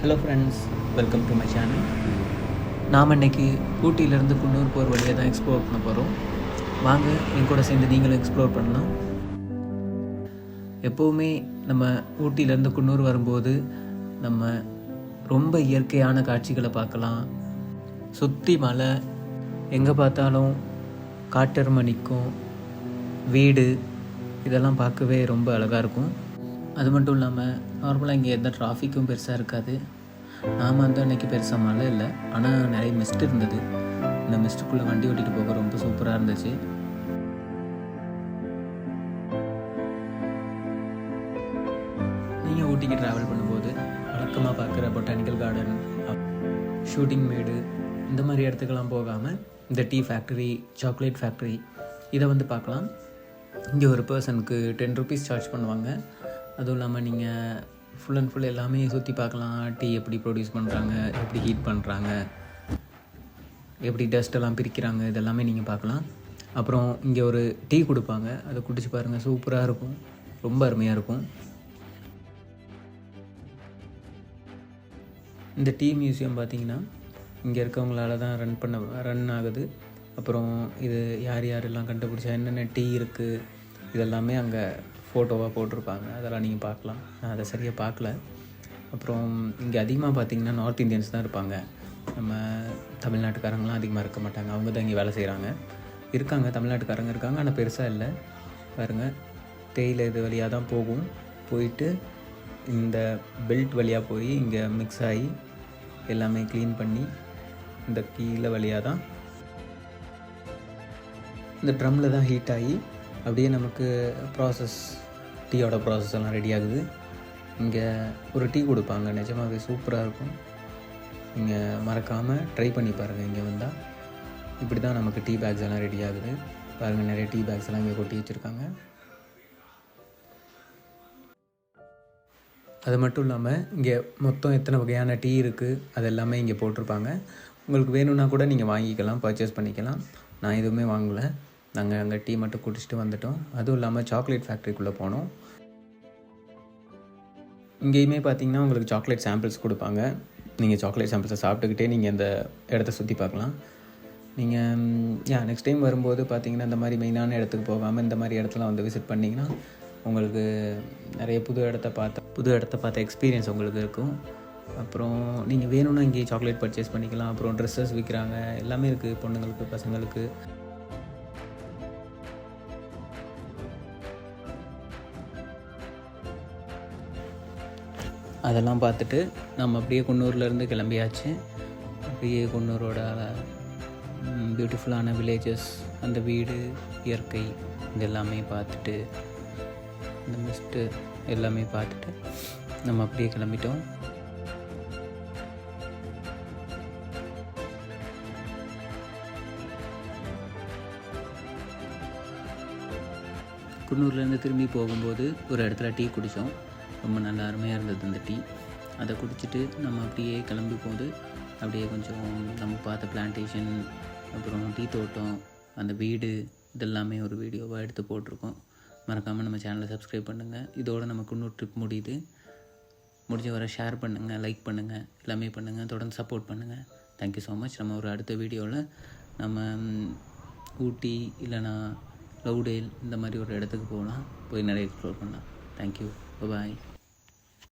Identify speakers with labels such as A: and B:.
A: Hello friends welcome to my channel நாம் இன்றைக்கி ஊட்டியிலேருந்து குன்னூர் போகிற வழியை தான் எக்ஸ்ப்ளோர் பண்ண போகிறோம் வாங்க என் கூட சேர்ந்து நீங்களும் எக்ஸ்ப்ளோர் பண்ணலாம். எப்போவுமே நம்ம ஊட்டியிலேருந்து குன்னூர் வரும்போது நம்ம ரொம்ப இயற்கையான காட்சிகளை பார்க்கலாம். சுற்றி மலை எங்கே பார்த்தாலும் காட்டெருமை நிற்கும். வீடு இதெல்லாம் பார்க்கவே ரொம்ப அழகாக இருக்கும். அது மட்டும் இல்லாமல் நார்மலாக இங்கே எந்த டிராஃபிக்கும் பெருசாக இருக்காது. நாம் வந்து அன்றைக்கி பெருசாக மழை இல்லை. ஆனால் நிறைய மிஸ்ட் இருந்தது. இந்த மிஸ்ட்டுக்குள்ளே வண்டி ஓட்டிகிட்டு போக ரொம்ப சூப்பராக இருந்துச்சு. நீங்கள் ஊட்டிக்கு ட்ராவல் பண்ணும்போது வழக்கமாக பார்க்குற பொட்டானிக்கல் கார்டன் ஷூட்டிங் மேடு இந்த மாதிரி இடத்துக்கெல்லாம் போகாமல் இந்த டீ ஃபேக்ட்ரி சாக்லேட் ஃபேக்ட்ரி இதை வந்து பார்க்கலாம். இங்கே ஒரு பர்சனுக்கு டென் ருபீஸ் சார்ஜ் பண்ணுவாங்க. அதுவும் இல்லாமல் நீங்கள் ஃபுல் அண்ட் ஃபுல் எல்லாமே சுற்றி பார்க்கலாம். டீ எப்படி ப்ரொடியூஸ் பண்ணுறாங்க எப்படி ஹீட் பண்ணுறாங்க எப்படி டஸ்ட்டெல்லாம் பிரிக்கிறாங்க இதெல்லாமே நீங்கள் பார்க்கலாம். அப்புறம் இங்கே ஒரு டீ கொடுப்பாங்க. அதை குடிச்சு பாருங்கள் சூப்பராக இருக்கும். ரொம்ப அருமையாக இருக்கும். இந்த டீ மியூசியம் பார்த்தீங்கன்னா இங்கே இருக்கவங்களால தான் ரன் பண்ண ரன் ஆகுது. அப்புறம் இது யார் யாரெல்லாம் கண்டுபிடிச்சா என்னென்ன டீ இருக்குது இதெல்லாமே அங்கே ஃபோட்டோவாக போட்டிருப்பாங்க. அதெல்லாம் நீங்கள் பார்க்கலாம். நான் அதை சரியாக பார்க்கல. அப்புறம் இங்கே அதிகமாக பார்த்தீங்கன்னா நார்த் இந்தியன்ஸ் தான் இருப்பாங்க. நம்ம தமிழ்நாட்டுக்காரங்களாம் அதிகமாக இருக்க மாட்டாங்க. அவங்க தான் இங்கே வேலை செய்கிறாங்க இருக்காங்க. தமிழ்நாட்டுக்காரங்க இருக்காங்க. ஆனால் பெருசாக இல்லை. பாருங்கள் தேயிலை இது வழியாக தான் போகும். போயிட்டு இந்த பெல்ட் வழியாக போய் இங்கே மிக்ஸ் ஆகி எல்லாமே க்ளீன் பண்ணி இந்த கீழே வழியாக தான் இந்த ட்ரம்மில் தான் ஹீட் ஆகி அப்படியே நமக்கு ப்ராசஸ் டீயோட ப்ராசஸ் எல்லாம் ரெடி ஆகுது. இங்கே ஒரு டீ கொடுப்பாங்க நிஜமாகவே சூப்பராக இருக்கும். நீங்கள் மறக்காமல் ட்ரை பண்ணி பாருங்கள் இங்கே வந்தால் இப்படி தான் நமக்கு டீ பேக்ஸ் எல்லாம் ரெடி ஆகுது. பாருங்கள் நிறைய டீ பேக்ஸ் எல்லாம் இங்கே கொட்டி வச்சுருக்காங்க. அது மட்டும் இல்லாமல் இங்கே மொத்தம் எத்தனை வகையான டீ இருக்குது அது எல்லாமே இங்கே போட்டிருப்பாங்க. உங்களுக்கு வேணும்னா கூட நீங்கள் வாங்கிக்கலாம் பர்ச்சேஸ் பண்ணிக்கலாம். நான் எதுவுமே வாங்கலை. நாங்கள் அங்கே டீ மட்டும் குடிச்சிட்டு வந்துட்டோம். அதுவும் இல்லாமல் சாக்லேட் ஃபேக்ட்ரிக்குள்ளே போனோம். இங்கேயுமே பார்த்தீங்கன்னா உங்களுக்கு சாக்லேட் சாம்பிள்ஸ் கொடுப்பாங்க. நீங்கள் சாக்லேட் சாம்பிள்ஸை சாப்பிட்டுக்கிட்டே நீங்கள் அந்த இடத்த சுற்றி பார்க்கலாம். நீங்கள் யா நெக்ஸ்ட் டைம் வரும்போது பார்த்தீங்கன்னா இந்த மாதிரி மெயினான இடத்துக்கு போகாமல் இந்த மாதிரி இடத்துல வந்து விசிட் பண்ணிங்கன்னா உங்களுக்கு நிறைய புது இடத்த பார்த்த புது இடத்த பார்த்த எக்ஸ்பீரியன்ஸ் உங்களுக்கு இருக்கும். அப்புறம் நீங்கள் வேணும்னா இங்கே சாக்லேட் பர்ச்சேஸ் பண்ணிக்கலாம். அப்புறம் ட்ரெஸ்ஸஸ் விற்கிறாங்க எல்லாமே இருக்குது பொண்ணுங்களுக்கு பசங்களுக்கு. அதெல்லாம் பார்த்துட்டு நம்ம அப்படியே குன்னூர்லேருந்து கிளம்பியாச்சு. அப்படியே குன்னூரோட பியூட்டிஃபுல்லான வில்லேஜஸ் அந்த வீடு இயற்கை இது எல்லாமே பார்த்துட்டு இந்த மிஸ்ட்டு எல்லாமே பார்த்துட்டு நம்ம அப்படியே கிளம்பிட்டோம். குன்னூர்லேருந்து திரும்பி போகும்போது ஒரு இடத்துல டீ குடித்தோம் ரொம்ப நல்லா அருமையாக இருந்தது அந்த டீ. அதை குடிச்சிட்டு நம்ம அப்படியே கிளம்பி போது அப்படியே கொஞ்சம் நம்ம பார்த்த பிளான்டேஷன் அப்புறம் டீ தோட்டம் அந்த வீடு இதெல்லாமே ஒரு வீடியோவாக எடுத்து போட்டிருக்கோம். மறக்காமல் நம்ம சேனலை சப்ஸ்கிரைப் பண்ணுங்கள் இதோட நமக்கு இன்னொரு ட்ரிப் முடியுது. முடிஞ்ச வரை ஷேர் பண்ணுங்கள் லைக் பண்ணுங்கள் எல்லாமே பண்ணுங்கள் தொடர்ந்து சப்போர்ட் பண்ணுங்கள் தேங்க்யூ ஸோ மச் நம்ம ஒரு அடுத்த வீடியோவில் நம்ம ஊட்டி இல்லைனா லவ்டேல் இந்த மாதிரி ஒரு இடத்துக்கு போகலாம். போய் நிறைய எக்ஸ்ப்ளோர் பண்ணலாம். தேங்க்யூ 拜拜。